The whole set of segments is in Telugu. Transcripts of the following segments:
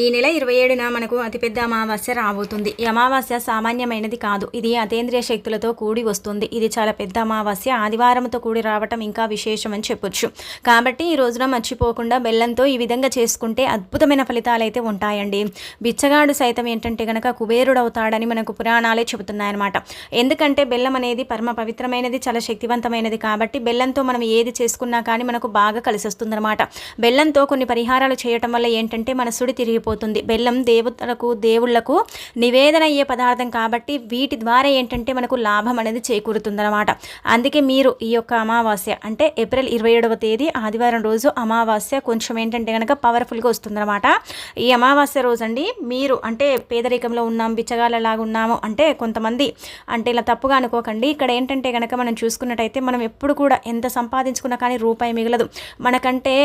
ఈ నెల ఇరవై ఏడున మనకు అతిపెద్ద అమావాస్య రాబోతుంది. ఈ అమావాస్య సామాన్యమైనది కాదు. ఇది అతేంద్రియ శక్తులతో కూడి వస్తుంది. ఇది చాలా పెద్ద అమావాస్య. ఆదివారంతో కూడి రావటం ఇంకా విశేషం అని చెప్పొచ్చు. కాబట్టి ఈ రోజున మర్చిపోకుండా బెల్లంతో ఈ విధంగా చేసుకుంటే అద్భుతమైన ఫలితాలు అయితే ఉంటాయండి. బిచ్చగాడు సైతం ఏంటంటే గనక కుబేరుడు అవుతాడని మనకు పురాణాలే చెబుతున్నాయన్నమాట. ఎందుకంటే బెల్లం అనేది పరమ పవిత్రమైనది చాలా శక్తివంతమైనది కాబట్టి బెల్లంతో మనం ఏది చేసుకున్నా కానీ మనకు బాగా కలిసి వస్తుందన్నమాట బెల్లంతో కొన్ని పరిహారాలు చేయటం వల్ల ఏంటంటే మన సుడి అయిపోతుంది బెల్లం దేవతలకు దేవుళ్ళకు నివేదన అయ్యే పదార్థం కాబట్టి వీటి ద్వారా ఏంటంటే మనకు లాభం అనేది చేకూరుతుందన్నమాట. అందుకే మీరు ఈ యొక్క అమావాస్య అంటే ఏప్రిల్ ఇరవై ఏడవ తేదీ ఆదివారం రోజు అమావాస్య కొంచెం ఏంటంటే కనుక పవర్ఫుల్గా వస్తుందన్నమాట. ఈ అమావాస్య రోజు అండి మీరు అంటే పేదరికంలో ఉన్నాం బిచ్చగాళ్ళలాగా ఉన్నాము అంటే కొంతమంది అంటే ఇలా తప్పుగా అనుకోకండి. ఇక్కడ ఏంటంటే కనుక మనం చూసుకున్నట్టయితే మనం ఎప్పుడు కూడా ఎంత సంపాదించుకున్నా కానీ రూపాయి మిగలదు. మనకంటే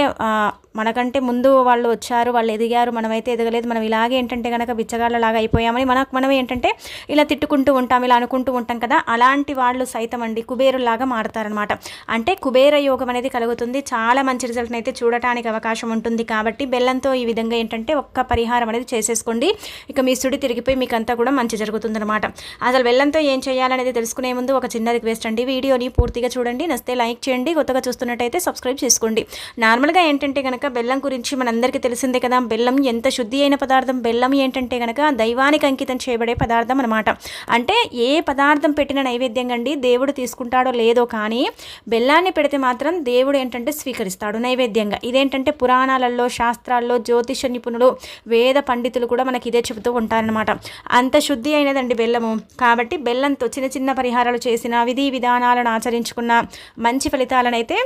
మనకంటే ముందు వాళ్ళు వచ్చారు వాళ్ళు ఎదిగారు మనమైతే ఎదగలేదు మనం ఇలాగే ఏంటంటే కనుక బిచ్చగాళ్ళలాగా అయిపోయామని మనకు మనం ఏంటంటే ఇలా తిట్టుకుంటూ ఉంటాం ఇలా అనుకుంటూ ఉంటాం కదా అలాంటి వాళ్ళు సైతం అండి కుబేరులాగా మారుతారనమాట అంటే కుబేర యోగం అనేది కలుగుతుంది చాలా మంచి రిజల్ట్ని అయితే చూడటానికి అవకాశం ఉంటుంది కాబట్టి బెల్లంతో ఈ విధంగా ఏంటంటే ఒక్క పరిహారం అనేది చేసేసుకోండి. ఇక మీ సుడి తిరిగిపోయి మీకు అంతా కూడా మంచి జరుగుతుందనమాట అసలు బెల్లంతో ఏం చేయాలనేది తెలుసుకునే ముందు ఒక చిన్న రిక్వెస్ట్ అండి. వీడియోని పూర్తిగా చూడండి నస్తే లైక్ చేయండి కొత్తగా చూస్తున్నట్టయితే సబ్స్క్రైబ్ చేసుకోండి. నార్మల్గా ఏంటంటే కనుక బెల్లం గురించి మనందరికీ తెలిసిందే కదా బెల్లం ఎంత శుద్ధి అయిన పదార్థం? బెల్లం ఏంటంటే కనుక దైవానికి అంకితం చేయబడే పదార్థం అనమాట అంటే ఏ పదార్థం పెట్టిన నైవేద్యం అండి దేవుడు తీసుకుంటాడో లేదో కానీ బెల్లాన్ని పెడితే మాత్రం దేవుడు ఏంటంటే స్వీకరిస్తాడు నైవేద్యంగా. ఇదేంటంటే పురాణాలలో శాస్త్రాల్లో జ్యోతిష నిపుణులు వేద పండితులు కూడా మనకి ఇదే చెబుతూ ఉంటారనమాట అంత శుద్ధి అయినదండి బెల్లము. కాబట్టి బెల్లంతో చిన్న చిన్న పరిహారాలు చేసిన విధి విధానాలను ఆచరించుకున్న మంచి ఫలితాలనైతే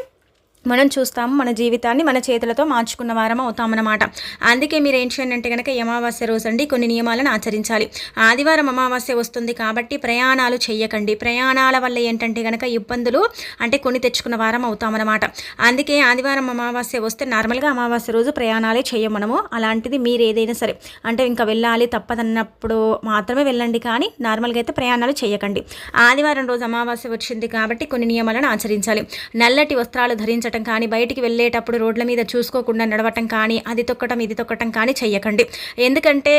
మనం చూస్తాము మన జీవితాన్ని మన చేతులతో మార్చుకున్న వారం అవుతామన్నమాట. అందుకే మీరు ఏం చేయండి అంటే కనుక ఈ అమావాస్య రోజు అండి కొన్ని నియమాలను ఆచరించాలి. ఆదివారం అమావాస్య వస్తుంది కాబట్టి ప్రయాణాలు చేయకండి ప్రయాణాల వల్ల ఏంటంటే కనుక ఇబ్బందులు అంటే కొన్ని తెచ్చుకున్న వారం అవుతామన్నమాట. అందుకే ఆదివారం అమావాస్య వస్తే నార్మల్గా అమావాస్య రోజు ప్రయాణాలే చేయం మనము. అలాంటిది మీరు ఏదైనా సరే అంటే ఇంకా వెళ్ళాలి తప్పదన్నప్పుడు మాత్రమే వెళ్ళండి కానీ నార్మల్గా అయితే ప్రయాణాలు చేయకండి ఆదివారం రోజు అమావాస్య వచ్చింది కాబట్టి కొన్ని నియమాలను ఆచరించాలి. నల్లటి వస్త్రాలు ధరించటం కానీ బయటికి వెళ్ళేటప్పుడు రోడ్ల మీద చూసుకోకుండా నడవటం కానీ అది తొక్కటం ఇది తొక్కటం కానీ చెయ్యకండి. ఎందుకంటే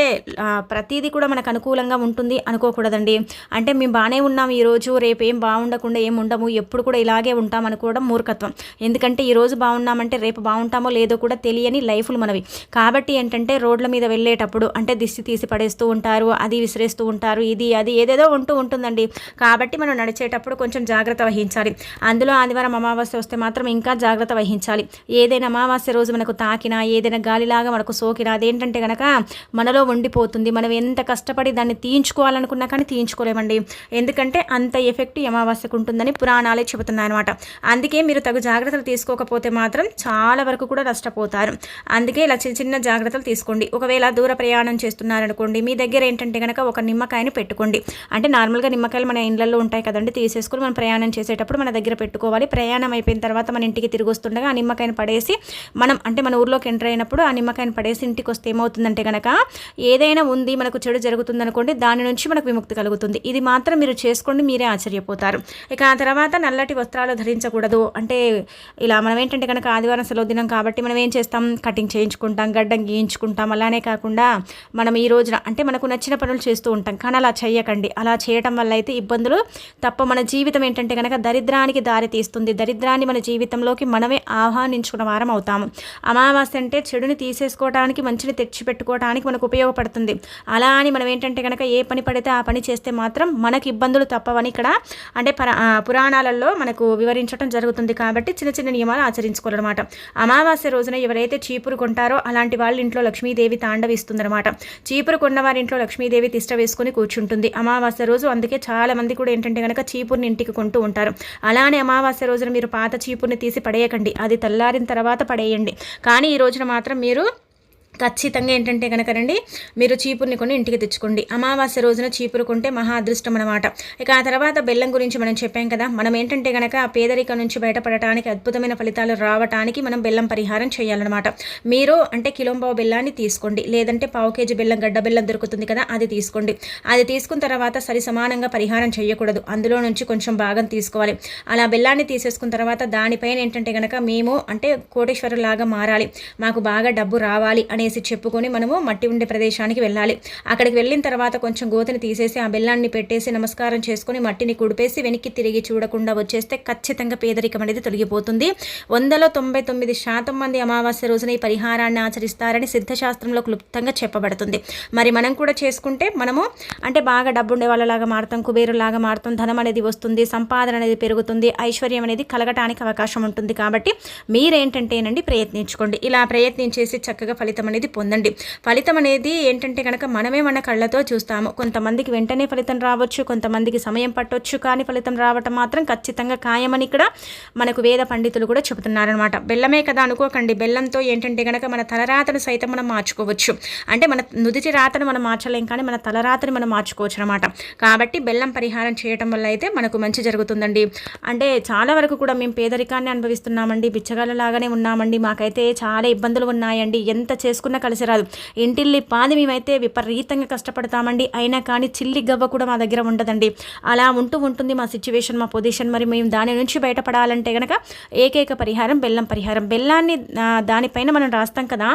ప్రతిదీ కూడా మనకు అనుకూలంగా ఉంటుంది అనుకోకూడదండి. అంటే మేము బాగానే ఉన్నాం ఈరోజు రేపు ఏం బాగుండకుండా ఏం ఉండము ఎప్పుడు కూడా ఇలాగే ఉంటాం అనుకోవడం మూర్ఖత్వం. ఎందుకంటే ఈరోజు బాగున్నామంటే రేపు బాగుంటామో లేదో కూడా తెలియని లైఫ్లు మనవి. కాబట్టి ఏంటంటే రోడ్ల మీద వెళ్ళేటప్పుడు అంటే దిష్టి తీసి పడేస్తూ ఉంటారు అది విసిరేస్తూ ఉంటారు ఇది అది ఏదేదో ఉంటూ ఉంటుందండి. కాబట్టి మనం నడిచేటప్పుడు కొంచెం జాగ్రత్త వహించాలి. అందులో ఆదివారం అమావాస్య వస్తే మాత్రం ఇంకా జాగ్రత్త వహించాలి. ఏదైనా అమావాస్య రోజు మనకు తాకినా ఏదైనా గాలిలాగా మనకు సోకినా అదేంటంటే కనుక మనలో ఉండిపోతుంది. మనం ఎంత కష్టపడి దాన్ని తీయించుకోవాలనుకున్నా కానీ తీయించుకోలేమండి. ఎందుకంటే అంత ఎఫెక్ట్ అమావాస్యకు ఉంటుందని పురాణాలే చెబుతున్నాయి అనమాట అందుకే మీరు తగు జాగ్రత్తలు తీసుకోకపోతే మాత్రం చాలా వరకు కూడా నష్టపోతారు. అందుకే ఇలా చిన్న చిన్న జాగ్రత్తలు తీసుకోండి. ఒకవేళ దూర ప్రయాణం చేస్తున్నారనుకోండి మీ దగ్గర ఏంటంటే కనుక ఒక నిమ్మకాయని పెట్టుకోండి. అంటే నార్మల్గా నిమ్మకాయలు మన ఇండ్లలో ఉంటాయి కదండి తీసేసుకుని మనం ప్రయాణం చేసేటప్పుడు మన దగ్గర పెట్టుకోవాలి. ప్రయాణం అయిపోయిన తర్వాత మన ఇంటికి తిరిగి వస్తుండగా ఆ నిమ్మకాయని పడేసి మనం అంటే మన ఊర్లోకి ఎంటర్ అయినప్పుడు ఆ నిమ్మకాయని పడేసి ఇంటికి వస్తే ఏమవుతుందంటే కనుక ఏదైనా ఉంది మనకు చెడు జరుగుతుంది అనుకోండి దాని నుంచి మనకు విముక్తి కలుగుతుంది. ఇది మాత్రం మీరు చేసుకోండి మీరే ఆశ్చర్యపోతారు. ఇక ఆ తర్వాత నల్లటి వస్త్రాలు ధరించకూడదు. అంటే ఇలా మనం ఏంటంటే కనుక ఆదివారం సెలవు దినం కాబట్టి మనం ఏం చేస్తాం? కటింగ్ చేయించుకుంటాం గడ్డం గీయించుకుంటాం. అలానే కాకుండా మనం ఈ రోజున అంటే మనకు నచ్చిన పనులు చేస్తూ ఉంటాం. కానీ అలా చేయకండి అలా చేయటం వల్ల అయితే ఇబ్బందులు తప్ప మన జీవితం ఏంటంటే కనుక దరిద్రానికి దారి తీస్తుంది. దరిద్రాన్ని మన జీవితంలో జీవితంలోకి మనమే ఆహ్వానించుకున్న వారం అవుతాము. అమావాస్య అంటే చెడుని తీసేసుకోవడానికి మంచిని తెచ్చిపెట్టుకోవడానికి మనకు ఉపయోగపడుతుంది. అలా అని మనం ఏంటంటే కనుక ఏ పని పడితే ఆ పని చేస్తే మాత్రం మనకి ఇబ్బందులు తప్పవని ఇక్కడ అంటే పురాణాలలో మనకు వివరించడం జరుగుతుంది కాబట్టి చిన్న చిన్న నియమాలు ఆచరించుకోవాలన్నమాట. అమావాస్య రోజున ఎవరైతే చీపురు కొంటారో అలాంటి వాళ్ళ ఇంట్లో లక్ష్మీదేవి తాండవిస్తుందన్నమాట చీపురు కొన్న వారి ఇంట్లో లక్ష్మీదేవి తిష్ట వేసుకుని కూర్చుంటుంది. అమావాస్య రోజు అందుకే చాలా మంది కూడా ఏంటంటే కనుక చీపురుని ఇంటికి కొంటూ ఉంటారు. అలానే అమావాస్య రోజున మీరు పాత చీపురుని తీసి పడేయకండి. అది తెల్లారిన తర్వాత పడేయండి. కానీ ఈ రోజున మాత్రం మీరు ఖచ్చితంగా ఏంటంటే కనుక రండి మీరు చీపుర్ని కొని ఇంటికి తెచ్చుకోండి. అమావాస్య రోజున చీపురు కొంటే మహా అదృష్టం అనమాట ఇక ఆ తర్వాత బెల్లం గురించి మనం చెప్పాం కదా మనం ఏంటంటే కనుక పేదరికం నుంచి బయటపడటానికి అద్భుతమైన ఫలితాలు రావటానికి మనం బెల్లం పరిహారం చేయాలన్నమాట. మీరు అంటే కిలోంబావు బెల్లాన్ని తీసుకోండి. లేదంటే పావు కేజీ బెల్లం గడ్డ బెల్లం దొరుకుతుంది కదా అది తీసుకోండి. అది తీసుకున్న తర్వాత సరి సమానంగా పరిహారం చేయకూడదు. అందులో నుంచి కొంచెం భాగం తీసుకోవాలి. అలా బెల్లాన్ని తీసేసుకున్న తర్వాత దానిపైన ఏంటంటే కనుక మేము అంటే కోటేశ్వరులాగా మారాలి. మాకు బాగా డబ్బు రావాలి అనే అనేసి చెప్పుకొని మనము మట్టి ఉండే ప్రదేశానికి వెళ్ళాలి. అక్కడికి వెళ్ళిన తర్వాత కొంచెం గోతిని తీసేసి ఆ బెల్లాన్ని పెట్టేసి నమస్కారం చేసుకొని మట్టిని కుడిపేసి వెనక్కి తిరిగి చూడకుండా వచ్చేస్తే ఖచ్చితంగా పేదరికం అనేది తొలగిపోతుంది. వందలో తొంభై తొమ్మిది శాతం మంది అమావాస్య రోజున ఈ పరిహారాన్ని ఆచరిస్తారని సిద్ధశాస్త్రంలో క్లుప్తంగా చెప్పబడుతుంది. మరి మనం కూడా చేసుకుంటే మనము అంటే బాగా డబ్బు ఉండే వాళ్ళలాగా మారుతాం కుబేరులాగా మారుతాం ధనం అనేది వస్తుంది సంపాదన అనేది పెరుగుతుంది ఐశ్వర్యం అనేది కలగటానికి అవకాశం ఉంటుంది కాబట్టి మీరేంటంటేనండి ప్రయత్నించుకోండి. ఇలా ప్రయత్నించేసి చక్కగా ఫలితం అనేది పొందండి. ఫలితం అనేది ఏంటంటే కనుక మనమే మన కళ్ళతో చూస్తాము. కొంతమందికి వెంటనే ఫలితం రావచ్చు కొంతమందికి సమయం పట్టవచ్చు కానీ ఫలితం రావటం మాత్రం ఖచ్చితంగా ఖాయమని ఇక్కడ మనకు వేద పండితులు కూడా చెబుతున్నారనమాట బెల్లమే కదా అనుకోకండి. బెల్లంతో ఏంటంటే కనుక మన తలరాతను సైతం మనం మార్చుకోవచ్చు. అంటే మన నుదుటి రాతను మనం మార్చలేం కానీ మన తలరాతని మనం మార్చుకోవచ్చు అనమాట కాబట్టి బెల్లం పరిహారం చేయటం వల్ల అయితే మనకు మంచి జరుగుతుందండి. అంటే చాలా వరకు కూడా మేము పేదరికాన్ని అనుభవిస్తున్నామండి. బిచ్చగాళ్ళలాగానే ఉన్నామండి. మాకైతే చాలా ఇబ్బందులు ఉన్నాయండి. ఎంత చేసుకున్నా కలిసి రాదు. ఇంటిల్లి పాది మేమైతే విపరీతంగా కష్టపడతామండి. అయినా కానీ చిల్లి గవ్వ కూడా మా దగ్గర ఉండదండి. అలా ఉంటూ ఉంటుంది మా సిచ్యువేషన్ మా పొజిషన్ మరి మేము దాని నుంచి బయటపడాలంటే కనుక ఏకైక పరిహారం బెల్లం పరిహారం. బెల్లాన్ని దానిపైన మనం రాస్తాం కదా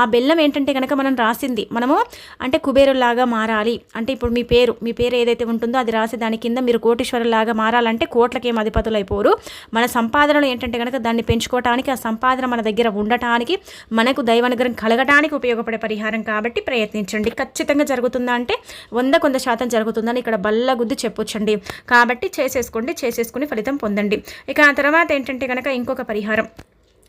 ఆ బెల్లం ఏంటంటే కనుక మనం రాసింది మనము అంటే కుబేరులాగా మారాలి. అంటే ఇప్పుడు మీ పేరు మీ పేరు ఏదైతే ఉంటుందో అది రాసి దాని కింద మీరు కోటీశ్వరులాగా మారాలంటే కోట్లకేం అధిపతులు అయిపోరు. మన సంపాదనలు ఏంటంటే కనుక దాన్ని పెంచుకోవటానికి ఆ సంపాదన మన దగ్గర ఉండటానికి మనకు దైవానుగ్రహం కలగటానికి ఉపయోగపడే పరిహారం కాబట్టి ప్రయత్నించండి. ఖచ్చితంగా జరుగుతుందా అంటే వంద కొంత శాతం జరుగుతుందని ఇక్కడ బల్ల గుద్ది చెప్పొచ్చండి. కాబట్టి చేసేసుకోండి చేసేసుకుని ఫలితం పొందండి. ఇక ఆ తర్వాత ఏంటంటే కనుక ఇంకొక పరిహారం.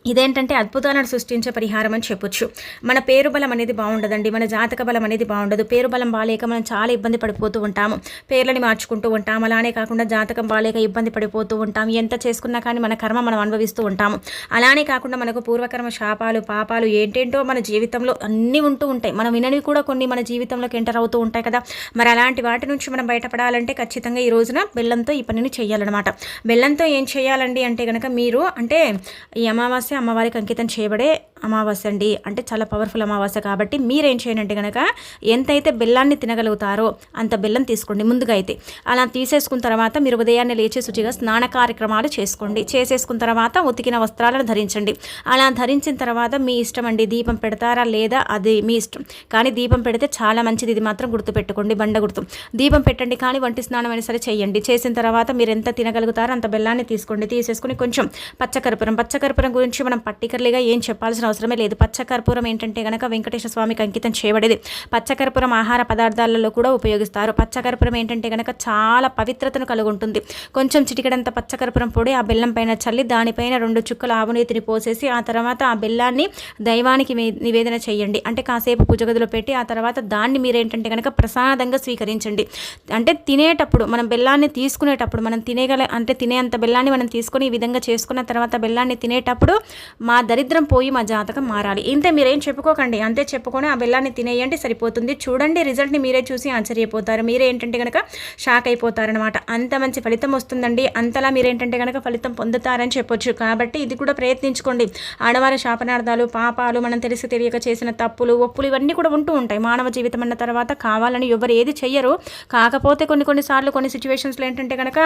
ఇదేంటంటే అద్భుతాలను సృష్టించే పరిహారం అని చెప్పొచ్చు. మన పేరు బలం అనేది బాగుండదండి. మన జాతక బలం అనేది బాగుండదు. పేరు బలం బాగాలేక మనం చాలా ఇబ్బంది పడిపోతూ ఉంటాము. పేర్లని మార్చుకుంటూ ఉంటాం అలానే కాకుండా జాతకం బాగాలేక ఇబ్బంది పడిపోతూ ఉంటాం ఎంత చేసుకున్నా కానీ మన కర్మ మనం అనుభవిస్తూ ఉంటాము. అలానే కాకుండా మనకు పూర్వకర్మ శాపాలు పాపాలు ఏంటేంటో మన జీవితంలో అన్నీ ఉంటూ ఉంటాయి. మనం విననివి కూడా కొన్ని మన జీవితంలోకి ఎంటర్ అవుతూ ఉంటాయి కదా. మరి అలాంటి వాటి నుంచి మనం బయటపడాలంటే ఖచ్చితంగా ఈ రోజున బెల్లంతో ఈ పనిని చేయాలన్నమాట. బెల్లంతో ఏం చేయాలండి అంటే కనుక మీరు అంటే ఈ అమావాస్య అమ్మవారికి అంకితం చేయబడే అమావాస్య అండి. అంటే చాలా పవర్ఫుల్ అమావాస్య కాబట్టి మీరేం చేయండి కనుక ఎంతైతే బెల్లాన్ని తినగలుగుతారో అంత బెల్లం తీసుకోండి ముందుగా అయితే అలా తీసేసుకున్న తర్వాత మీరు ఉదయాన్నే లేచి శుచిగా స్నాన కార్యక్రమాలు చేసుకోండి. చేసేసుకున్న తర్వాత ఉతికిన వస్త్రాలను ధరించండి. అలా ధరించిన తర్వాత మీ ఇష్టం అండి. దీపం పెడతారా లేదా అది మీ ఇష్టం. కానీ దీపం పెడితే చాలా మంచిది. ఇది మాత్రం గుర్తుపెట్టుకోండి. బండ గుర్తు. దీపం పెట్టండి కానీ వంటి స్నానం అయినా సరే చేయండి. చేసిన తర్వాత మీరు ఎంత తినగలుగుతారో అంత బెల్లాన్ని తీసుకోండి. తీసేసుకుని కొంచెం పచ్చకర్పూరం. పచ్చకర్పూరం గురించి మనం పర్టికులర్గా ఏం చెప్పాల్సిన అవసరమే లేదు. పచ్చకర్పూరం ఏంటంటే కనుక వెంకటేశ్వర స్వామికి అంకితం చేయబడేది. పచ్చకర్పూరం ఆహార పదార్థాలలో కూడా ఉపయోగిస్తారు. పచ్చకర్పూరం ఏంటంటే కనుక చాలా పవిత్రతను కలిగి ఉంటుంది కొంచెం చిటికడంత పచ్చకర్పూరం పొడి ఆ బెల్లం పైన చల్లి దానిపైన రెండు చుక్కల ఆవునీతిని పోసేసి ఆ తర్వాత ఆ బెల్లాన్ని దైవానికి నివేదన చేయండి. అంటే కాసేపు పూజ గదిలో పెట్టి ఆ తర్వాత దాన్ని మీరు ఏంటంటే కనుక ప్రసాదంగా స్వీకరించండి. అంటే తినేటప్పుడు మనం బెల్లాన్ని తీసుకునేటప్పుడు మనం తినేగల అంటే తినేంత బెల్లాన్ని మనం తీసుకొని ఈ విధంగా చేసుకున్న తర్వాత బెల్లాన్ని తినేటప్పుడు మా దరిద్రం పోయి మా జాతకం మారాలి. ఇంతే మీరేం చెప్పుకోకండి. అంతే చెప్పుకొని ఆ బెల్లాన్ని తినేయండి సరిపోతుంది. చూడండి రిజల్ట్ని మీరే చూసి ఆశ్చర్యపోతారు మీరేంటంటే కనుక షాక్ అయిపోతారనమాట అంత మంచి ఫలితం వస్తుందండి. అంతలా మీరేంటంటే కనుక ఫలితం పొందుతారని చెప్పొచ్చు. కాబట్టి ఇది కూడా ప్రయత్నించుకోండి. ఆడవారి శాపనార్థాలు పాపాలు మనం తెలిసి తెలియక చేసిన తప్పులు ఒప్పులు ఇవన్నీ కూడా ఉంటూ ఉంటాయి. మానవ జీవితం అన్న తర్వాత కావాలని ఎవరు ఏది చెయ్యరు. కాకపోతే కొన్ని కొన్నిసార్లు కొన్ని సిచ్యువేషన్స్లో ఏంటంటే కనుక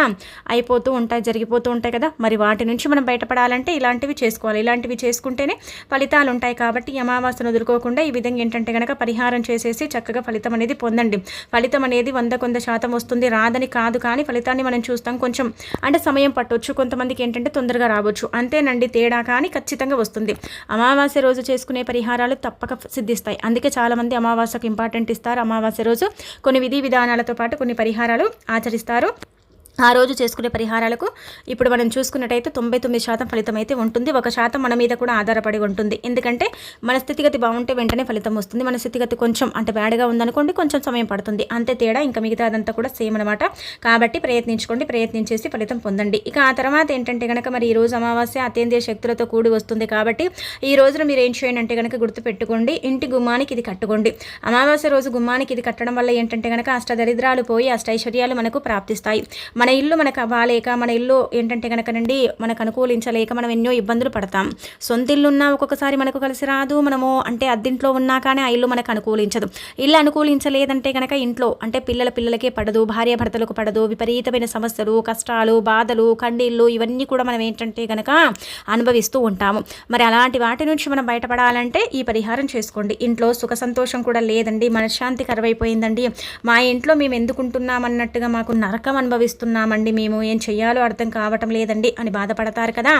అయిపోతూ ఉంటాయి జరిగిపోతూ ఉంటాయి కదా. మరి వాటి నుంచి మనం బయటపడాలంటే ఇలాంటివి చేసుకోవాలి. ఇలాంటివి చేసుకుంటేనే ఫలితాలు ఉంటాయి కాబట్టి అమావాస్యను ఎదుర్కోకుండా ఈ విధంగా ఏంటంటే కనుక పరిహారం చేసేసి చక్కగా ఫలితం అనేది పొందండి. ఫలితం అనేది వంద కొంత శాతం వస్తుంది. రాదని కాదు కానీ ఫలితాన్ని మనం చూస్తాం. కొంచెం అంటే సమయం పట్టవచ్చు కొంతమందికి ఏంటంటే తొందరగా రావచ్చు. అంతేనండి తేడా కానీ ఖచ్చితంగా వస్తుంది. అమావాస్య రోజు చేసుకునే పరిహారాలు తప్పక సిద్ధిస్తాయి. అందుకే చాలామంది అమావాస్యకు ఇంపార్టెంట్ ఇస్తారు. అమావాస్య రోజు కొన్ని విధి విధానాలతో పాటు కొన్ని పరిహారాలు ఆచరిస్తారు. ఆ రోజు చేసుకునే పరిహారాలకు ఇప్పుడు మనం చూసుకున్నట్టయితే తొంభై తొమ్మిది శాతం ఫలితం అయితే ఉంటుంది. ఒక శాతం మన మీద కూడా ఆధారపడి ఉంటుంది. ఎందుకంటే మన స్థితిగతి బాగుంటే వెంటనే ఫలితం వస్తుంది. మన స్థితిగతి కొంచెం అంటే బ్యాడ్గా ఉందనుకోండి కొంచెం సమయం పడుతుంది. అంతే తేడా ఇంకా మిగతా అదంతా కూడా సేమ్ అనమాట కాబట్టి ప్రయత్నించుకోండి ప్రయత్నించేసి ఫలితం పొందండి. ఇక ఆ తర్వాత ఏంటంటే కనుక మరి ఈ రోజు అమావాస్య అతేంద్రియ శక్తులతో కూడి వస్తుంది కాబట్టి ఈ రోజున మీరు ఏం చేయండి అంటే కనుక గుర్తుపెట్టుకోండి ఇంటి గుమ్మానికి ఇది కట్టుకోండి. అమావాస్య రోజు గుమ్మానికి ఇది కట్టడం వల్ల ఏంటంటే కనుక అష్టదరిద్రాలు పోయి అష్టైశ్వర్యాలు మనకు ప్రాప్తిస్తాయి. మన ఇల్లు మనకు అవ్వాలేక మన ఇల్లు ఏంటంటే కనుకనండి మనకు అనుకూలించలేక మనం ఎన్నో ఇబ్బందులు పడతాం. సొంత ఇల్లు ఉన్నా ఒక్కొక్కసారి మనకు కలిసి రాదు. మనము అంటే అద్దింట్లో ఉన్నా కానీ ఆ ఇల్లు మనకు అనుకూలించదు. ఇల్లు అనుకూలించలేదంటే కనుక ఇంట్లో అంటే పిల్లల పిల్లలకే పడదు భార్య భర్తలకు పడదు విపరీతమైన సమస్యలు కష్టాలు బాధలు కండిళ్ళు ఇవన్నీ కూడా మనం ఏంటంటే కనుక అనుభవిస్తూ ఉంటాము. మరి అలాంటి వాటి నుంచి మనం బయటపడాలంటే ఈ పరిహారం చేసుకోండి. ఇంట్లో సుఖ సంతోషం కూడా లేదండి. మనశ్శాంతి కరువైపోయిందండి. మా ఇంట్లో మేము ఎందుకుంటున్నామన్నట్టుగా మాకు నరకం అనుభవిస్తున్నాం చేస్తున్నామండి మేము ఏం చెయ్యాలో అర్థం కావటం లేదండి అని బాధపడతారు కదా.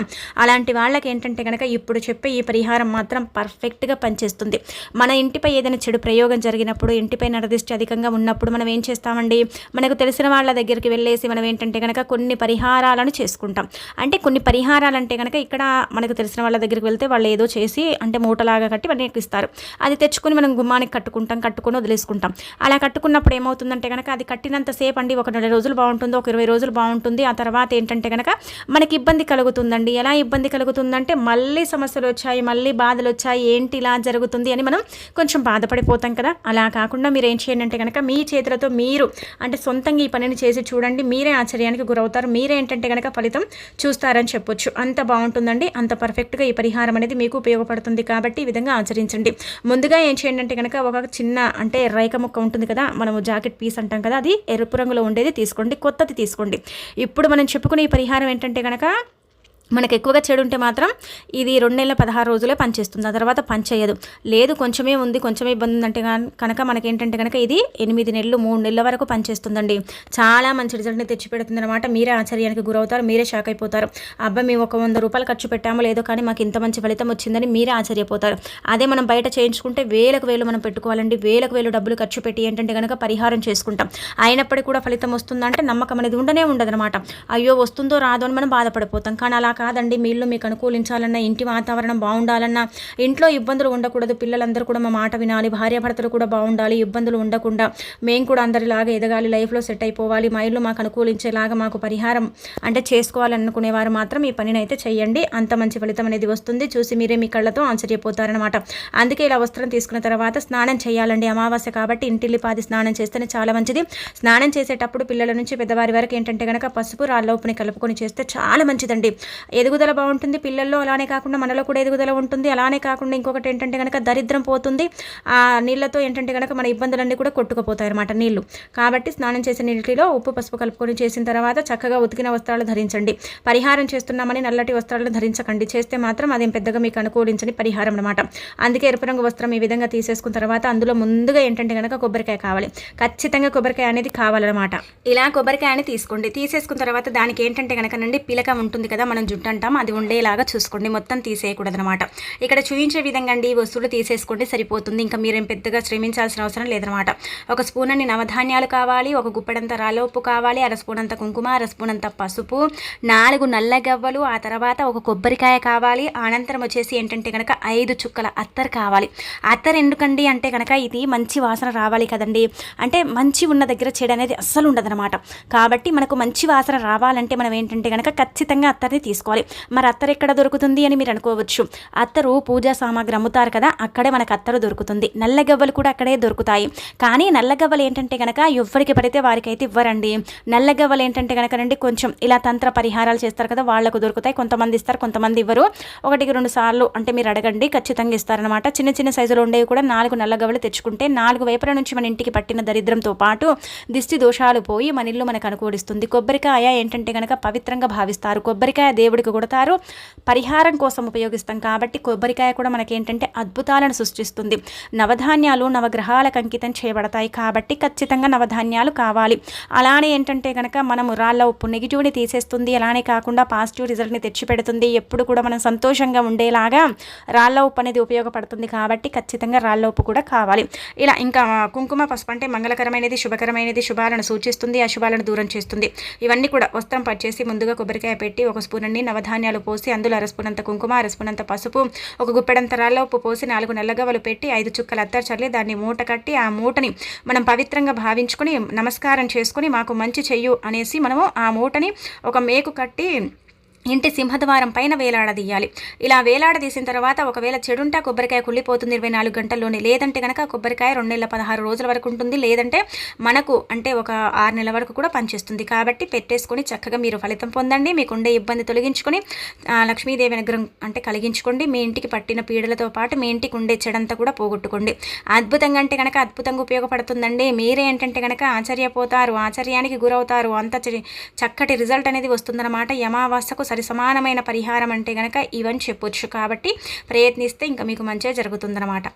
అలాంటి వాళ్ళకి ఏంటంటే కనుక ఇప్పుడు చెప్పే ఈ పరిహారం మాత్రం పర్ఫెక్ట్గా పనిచేస్తుంది. మన ఇంటిపై ఏదైనా చెడు ప్రయోగం జరిగినప్పుడు ఇంటిపై నరదిష్టి అధికంగా ఉన్నప్పుడు మనం ఏం చేస్తామండి? మనకు తెలిసిన వాళ్ళ దగ్గరికి వెళ్ళేసి మనం ఏంటంటే కనుక కొన్ని పరిహారాలను చేసుకుంటాం. అంటే కొన్ని పరిహారాలు అంటే కనుక ఇక్కడ మనకు తెలిసిన వాళ్ళ దగ్గరికి వెళ్తే వాళ్ళు ఏదో చేసి అంటే మూటలాగా కట్టి మనకి ఇస్తారు. అది తెచ్చుకొని మనం గుమ్మానికి కట్టుకుంటాం కట్టుకొని వదిలేసుకుంటాం. అలా కట్టుకున్నప్పుడు ఏమవుతుందంటే కనుక అది కట్టినంతసేపు అండి ఒక నెల రోజులు బాగుంటుంది ఒక ఇరవై రోజులు బాగుంటుంది. ఆ తర్వాత ఏంటంటే కనుక మనకి ఇబ్బంది కలుగుతుందండి. ఎలా ఇబ్బంది కలుగుతుందంటే మళ్ళీ సమస్యలు వచ్చాయి మళ్ళీ బాధలు వచ్చాయి. ఏంటి ఇలా జరుగుతుంది అని మనం కొంచెం బాధపడిపోతాం కదా. అలా కాకుండా మీరు ఏం చేయండి అంటే కనుక మీ చేతులతో మీరు అంటే సొంతంగా ఈ పనిని చేసి చూడండి. మీరే ఆశ్చర్యానికి గురవుతారు. మీరే ఏంటంటే కనుక ఫలితం చూస్తారని చెప్పొచ్చు. అంత బాగుంటుందండి. అంత పర్ఫెక్ట్గా ఈ పరిహారం అనేది మీకు ఉపయోగపడుతుంది కాబట్టి ఈ విధంగా ఆచరించండి. ముందుగా ఏం చేయండి అంటే కనుక ఒక చిన్న అంటే రైక ముక్క ఉంటుంది కదా. మనము జాకెట్ పీస్ అంటాం కదా. అది ఎరుపు రంగులో ఉండేది తీసుకోండి. కొత్తది తీసుకోండి. ఇప్పుడు మనం చెప్పుకునే ఈ పరిహారం ఏంటంటే కనుక మనకు ఎక్కువగా చెడు ఉంటే మాత్రం ఇది రెండు నెలల పదహారు రోజులే పనిచేస్తుంది. ఆ తర్వాత పనిచేయదు లేదు కొంచెమే ఉంది కొంచెమే ఇబ్బంది ఉందంటే కనుక మనకి ఏంటంటే కనుక ఇది ఎనిమిది నెలలు మూడు నెలల వరకు పనిచేస్తుందండి. చాలా మంచి రిజల్ట్ని తెచ్చిపెడుతుంది అనమాట మీరే ఆశ్చర్యానికి గురవుతారు మీరే షాక్ అయిపోతారు అబ్బాయి మేము ఒక వంద రూపాయలు ఖర్చు పెట్టామో లేదో కానీ మాకు ఇంత మంచి ఫలితం వచ్చిందని మీరే ఆశ్చర్యపోతారు. అదే మనం బయట చేయించుకుంటే వేలకు వేలు మనం పెట్టుకోవాలండి. వేలకు వేలు డబ్బులు ఖర్చు పెట్టి ఏంటంటే కనుక పరిహారం చేసుకుంటాం. అయినప్పటికీ కూడా ఫలితం వస్తుందంటే నమ్మకం అనేది ఉండనే ఉండదనమాట అయ్యో వస్తుందో రాదో అని మనం బాధపడిపోతాం. కానీ అలా కాదండి. మీ ఇల్లు మీకు అనుకూలించాలన్నా ఇంటి వాతావరణం బాగుండాలన్నా ఇంట్లో ఇబ్బందులు ఉండకూడదు. పిల్లలందరూ కూడా మా మాట వినాలి. భార్యాభర్తలు కూడా బాగుండాలి. ఇబ్బందులు ఉండకుండా మేము కూడా అందరిలాగా ఎదగాలి. లైఫ్లో సెట్ అయిపోవాలి. మా ఇల్లు మాకు అనుకూలించేలాగా మాకు పరిహారం అంటే చేసుకోవాలనుకునేవారు మాత్రం ఈ పనిని అయితే చేయండి అంత మంచి ఫలితం అనేది వస్తుంది. చూసి మీరే మీ కళ్ళతో ఆశ్చర్యపోతారనమాట అందుకే ఇలా వస్త్రం తీసుకున్న తర్వాత స్నానం చేయాలండి. అమావాస్య కాబట్టి ఇంటిల్లిపాది స్నానం చేస్తేనే చాలా మంచిది. స్నానం చేసేటప్పుడు పిల్లల నుంచి పెద్దవారి వరకు ఏంటంటే కనుక పసుపు రాళ్ళ ఉప్పుని కలుపుకొని చేస్తే చాలా మంచిదండి. ఎదుగుదల బాగుంటుంది పిల్లల్లో అలానే కాకుండా మనలో కూడా ఎదుగుదల ఉంటుంది. అలానే కాకుండా ఇంకొకటి ఏంటంటే కనుక దరిద్రం పోతుంది. ఆ నీళ్ళతో ఏంటంటే కనుక మన ఇబ్బందులన్నీ కూడా కొట్టుకుపోతాయి అనమాట నీళ్ళు. కాబట్టి స్నానం చేసే నీటిలో ఉప్పు పసుపు కలుపుకొని చేసిన తర్వాత చక్కగా ఉతికిన వస్త్రాలు ధరించండి. పరిహారం చేస్తున్నామని నల్లటి వస్త్రాలను ధరించకండి. చేస్తే మాత్రం అదేం పెద్దగా మీకు అనుకూలించని పరిహారం అనమాట అందుకే ఎరుపు రంగు వస్త్రం ఈ విధంగా తీసేసుకున్న తర్వాత అందులో ముందుగా ఏంటంటే కనుక కొబ్బరికాయ కావాలి. ఖచ్చితంగా కొబ్బరికాయ అనేది కావాలన్నమాట. ఇలా కొబ్బరికాయని తీసుకోండి. తీసేసుకున్న తర్వాత దానికి ఏంటంటే కనుక పిలక ఉంటుంది కదా మనం జుట్టు అంటాం. అది ఉండేలాగా చూసుకోండి. మొత్తం తీసేయకూడదు అనమాట ఇక్కడ చూపించే విధంగా అండి ఈ వస్తువులు తీసేసుకుంటే సరిపోతుంది. ఇంకా మీరేం పెద్దగా శ్రమించాల్సిన అవసరం లేదనమాట ఒక స్పూన్ అన్ని నవధాన్యాలు కావాలి ఒక గుప్పెడంత రాలోపు కావాలి అర స్పూన్ అంత కుంకుమ అర స్పూన్ అంత పసుపు నాలుగు నల్ల గవ్వలు ఆ తర్వాత ఒక కొబ్బరికాయ కావాలి. అనంతరం వచ్చేసి ఏంటంటే కనుక ఐదు చుక్కల అత్తర్ కావాలి. అత్తర్ ఎందుకండి అంటే కనుక ఇది మంచి వాసన రావాలి కదండి. అంటే మంచి ఉన్న దగ్గర చెడు అనేది అస్సలు ఉండదనమాట కాబట్టి మనకు మంచి వాసన రావాలంటే మనం ఏంటంటే కనుక ఖచ్చితంగా అత్తర్ని తీసుకోవాలి మరి అత్తరు ఎక్కడ దొరుకుతుంది అని మీరు అనుకోవచ్చు. అత్తరు పూజా సామాగ్రి అమ్ముతారు కదా అక్కడే మనకు అత్తరు దొరుకుతుంది. నల్లగవ్వలు కూడా అక్కడే దొరుకుతాయి. కానీ నల్లగవ్వలు ఏంటంటే కనుక ఎవరికి పడితే వారికైతే ఇవ్వరండి. నల్లగవ్వలు ఏంటంటే కనుక అండి కొంచెం ఇలా తంత్ర పరిహారాలు చేస్తారు కదా వాళ్ళకు దొరుకుతాయి. కొంతమంది ఇస్తారు కొంతమంది ఇవ్వరు. ఒకటికి రెండు సార్లు అంటే మీరు అడగండి ఖచ్చితంగా ఇస్తారనమాట చిన్న చిన్న సైజులో ఉండేవి కూడా నాలుగు నల్లగవ్వలు తెచ్చుకుంటే నాలుగు వైపుల నుంచి మన ఇంటికి పట్టిన దరిద్రంతో పాటు దిష్టి దోషాలు పోయి మన ఇల్లు మనకు అనుకూలిస్తుంది. కొబ్బరికాయ ఏంటంటే కనుక పవిత్రంగా భావిస్తారు. కొబ్బరికాయ దేవుడికి కొడతారు. పరిహారం కోసం ఉపయోగిస్తాం కాబట్టి కొబ్బరికాయ కూడా మనకేంటంటే అద్భుతాలను సృష్టిస్తుంది. నవధాన్యాలు నవగ్రహాలకు అంకితం చేయబడతాయి కాబట్టి ఖచ్చితంగా నవధాన్యాలు కావాలి. అలానే ఏంటంటే కనుక మనము రాళ్ళ ఉప్పు నెగిటివ్ని తీసేస్తుంది. అలానే కాకుండా పాజిటివ్ రిజల్ట్ని తెచ్చిపెడుతుంది. ఎప్పుడు కూడా మనం సంతోషంగా ఉండేలాగా రాళ్ళ ఉప్పు అనేది ఉపయోగపడుతుంది కాబట్టి ఖచ్చితంగా రాళ్ళ ఉప్పు కూడా కావాలి. ఇలా ఇంకా కుంకుమ పసుపు అంటే మంగళకరమైనది శుభకరమైనది శుభాలను సూచిస్తుంది. అశుభాలను దూరం చేస్తుంది. ఇవన్నీ కూడా వస్త్రం పచ్చేసి ముందుగా కొబ్బరికాయ పెట్టి ఒక స్పూన్ అన్ని నవధాన్యాలు పోసి అందులో అరస్పూనంత కుంకుమ అరస్పూనంత పసుపు ఒక గుప్పెడంత రాళ్ళ ఉప్పు పోసి నాలుగు నల్లగవలు పెట్టి ఐదు చుక్కలు అత్తరు చల్లి దాన్ని మూట కట్టి ఆ మూటని మనం పవిత్రంగా భావించుకొని నమస్కారం చేసుకొని మాకు మంచి చెయ్యు అనేసి మనము ఆ మూటని ఒక మేకు కట్టి ఇంటి సింహద్వారం పైన వేలాడదీయాలి. ఇలా వేలాడదీసిన తర్వాత ఒకవేళ చెడుంటే కొబ్బరికాయ కుళ్ళిపోతుంది ఇరవై నాలుగు గంటల్లోనే. లేదంటే కనుక కొబ్బరికాయ రెండు నెలల పదహారు రోజుల వరకు ఉంటుంది. లేదంటే మనకు అంటే ఒక ఆరు నెలల వరకు కూడా పనిచేస్తుంది. కాబట్టి పెట్టేసుకొని చక్కగా మీరు ఫలితం పొందండి. మీకు ఉండే ఇబ్బంది తొలగించుకొని లక్ష్మీదేవి అనుగ్రహం అంటే కలిగించుకోండి. మీ ఇంటికి పట్టిన పీడలతో పాటు మీ ఇంటికి ఉండే చెడంతా కూడా పోగొట్టుకోండి. అద్భుతంగా అంటే కనుక అద్భుతంగా ఉపయోగపడుతుందండి. మీరేంటంటే కనుక ఆశ్చర్యపోతారు ఆశ్చర్యానికి గురవుతారు. అంత చక్కటి రిజల్ట్ అనేది వస్తుందన్నమాట. యమావాసకు సరి సమానమైన పరిహారం అంటే కనుక ఇవని చెప్పొచ్చు. కాబట్టి ప్రయత్నిస్తే ఇంకా మీకు మంచిగా జరుగుతుందన్నమాట.